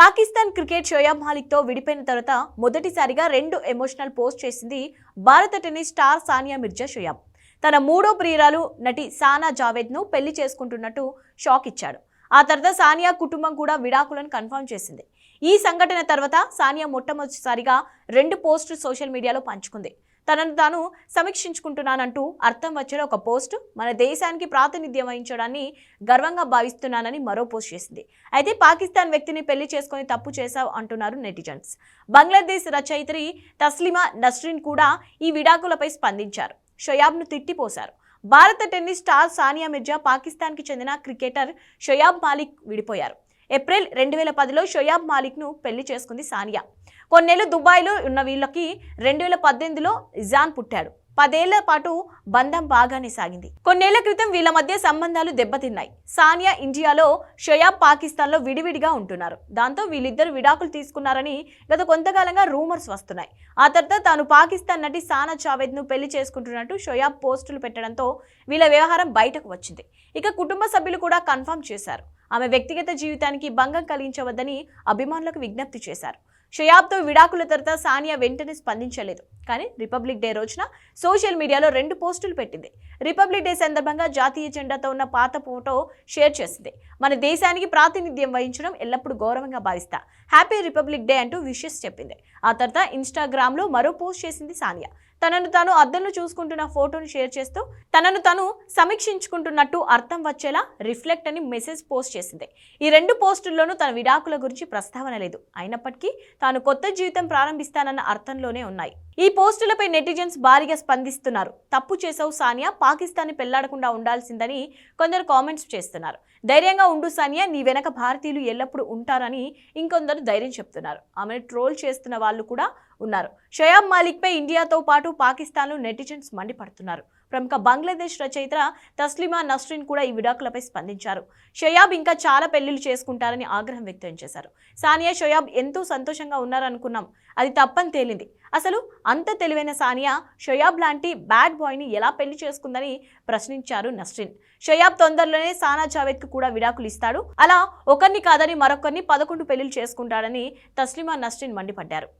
Pakistan cricket Shoaib మాలిక్తో విడిపోయిన తర్వాత మొదటిసారిగా రెండు ఎమోషనల్ పోస్ట్ చేసింది భారత టెన్నిస్ స్టార్ సానియా మిర్జా షోయాబ్ తన మూడో ప్రియురాలు నటి సానా జావేద్ను పెళ్ళి చేసుకుంటున్నట్టు షాక్ ఇచ్చాడు. ఆ తర్వాత సానియా కుటుంబం కూడా విడాకులను కన్ఫర్మ్ చేసింది. ఈ సంఘటన తర్వాత సానియా మొట్టమొదటిసారిగా రెండు పోస్టులు సోషల్ మీడియాలో పంచుకుంది. తనను తాను సమీక్షించుకుంటున్నానంటూ అర్థం వచ్చిన ఒక పోస్ట్ మన దేశానికి ప్రాతినిధ్యం వహించడాన్ని గర్వంగా భావిస్తున్నానని మరో పోస్ట్ చేసింది. అయితే పాకిస్తాన్ వ్యక్తిని పెళ్ళి చేసుకొని తప్పు చేశావు అంటున్నారు నెటిజన్స్. బంగ్లాదేశ్ రచయిత్రి తస్లిమా నస్రిన్ కూడా ఈ విడాకులపై స్పందించారు. షొయాబ్ను తిట్టిపోశారు. భారత టెన్నిస్ స్టార్ సానియా మిర్జా పాకిస్తాన్కి చెందిన క్రికెటర్ షొయాబ్ మాలిక్ విడిపోయారు. ఏప్రిల్ రెండు వేల పదిలో షొయాబ్ మాలిక్ను పెళ్ళి చేసుకుంది సానియా. కొన్నేళ్ళు దుబాయ్లో ఉన్న వీళ్ళకి రెండు వేల పద్దెనిమిదిలో ఇజాన్ పుట్టాడు. పదేళ్ళ పాటు బంధం బాగానే సాగింది. కొన్నేళ్ళ క్రితం వీళ్ళ మధ్య సంబంధాలు దెబ్బతిన్నాయి. సానియా ఇండియాలో షొయాబ్ పాకిస్తాన్లో విడివిడిగా ఉంటున్నారు. దాంతో వీళ్ళిద్దరు విడాకులు తీసుకున్నారని గత కొంతకాలంగా రూమర్స్ వస్తున్నాయి. ఆ తర్వాత తాను పాకిస్తాన్ నటి సానా జావేద్ను పెళ్ళి చేసుకుంటున్నట్టు షొయాబ్ పోస్టులు పెట్టడంతో వీళ్ళ వ్యవహారం బయటకు వచ్చింది. ఇక కుటుంబ సభ్యులు కూడా కన్ఫర్మ్ చేశారు. ఆమె వ్యక్తిగత జీవితానికి భంగం కలిగించవద్దని అభిమానులకు విజ్ఞప్తి చేశారు. షయాబ్తో విడాకుల తర్వాత సానియా వెంటనే స్పందించలేదు. కానీ రిపబ్లిక్ డే రోజున సోషల్ మీడియాలో రెండు పోస్టులు పెట్టింది. రిపబ్లిక్ డే సందర్భంగా జాతీయ జెండాతో ఉన్న పాత ఫోటో షేర్ చేసింది. మన దేశానికి ప్రాతినిధ్యం వహించడం ఎల్లప్పుడూ గౌరవంగా భావిస్తా. హ్యాపీ రిపబ్లిక్ డే అంటూ విషెస్ చెప్పింది. ఆ తర్వాత ఇన్స్టాగ్రామ్లో మరో పోస్ట్ చేసింది సానియా. తనను తాను అద్దంలో చూసుకుంటున్న ఫోటోను షేర్ చేస్తూ తనను తాను సమీక్షించుకుంటున్నట్టు అర్థం వచ్చేలా రిఫ్లెక్ట్ అని మెసేజ్ పోస్ట్ చేసింది. ఈ రెండు పోస్టుల్లోనూ తన విడాకుల గురించి ప్రస్తావన లేదు. అయినప్పటికీ తాను కొత్త జీవితం ప్రారంభిస్తానన్న అర్థంలోనే ఉన్నాయి. ఈ పోస్టులపై నెటిజన్స్ భారీగా స్పందిస్తున్నారు. తప్పు చేసావు సానియా పాకిస్తాన్ని పెళ్ళాడకుండా ఉండాల్సిందని కొందరు కామెంట్స్ చేస్తున్నారు. ధైర్యంగా ఉండు సానియా నీ వెనక భారతీయులు ఎల్లప్పుడూ ఉంటారని ఇంకొందరు ధైర్యం చెప్తున్నారు. ఆమెను ట్రోల్ చేస్తున్న వాళ్ళు కూడా ఉన్నారు. షయాబ్ మాలిక్ పై ఇండియాతో పాటు పాకిస్తాన్లో నెటిజన్స్ మండిపడుతున్నారు. ప్రముఖ బంగ్లాదేశ్ రచయిత తస్లిమా నస్రిన్ కూడా ఈ విడాకులపై స్పందించారు. షయాబ్ ఇంకా చాలా పెళ్ళిళ్ళు చేసుకుంటారని ఆగ్రహం వ్యక్తం చేశారు. సానియా షయాబ్ ఎంతో సంతోషంగా ఉన్నారనుకున్నాం. అది తప్పని తేలింది. అసలు అంత తెలివైన సానియా షయాబ్ లాంటి బ్యాడ్ బాయ్ని ఎలా పెళ్ళి చేసుకుందని ప్రశ్నించారు నస్రిన్. షయాబ్ తొందరలోనే సానా జావేద్కు కూడా విడాకులు ఇస్తాడు. అలా ఒకరిని కాదని మరొకరిని పదకొండు పెళ్ళిలు చేసుకుంటాడని తస్లిమా నస్రిన్ మండిపడ్డారు.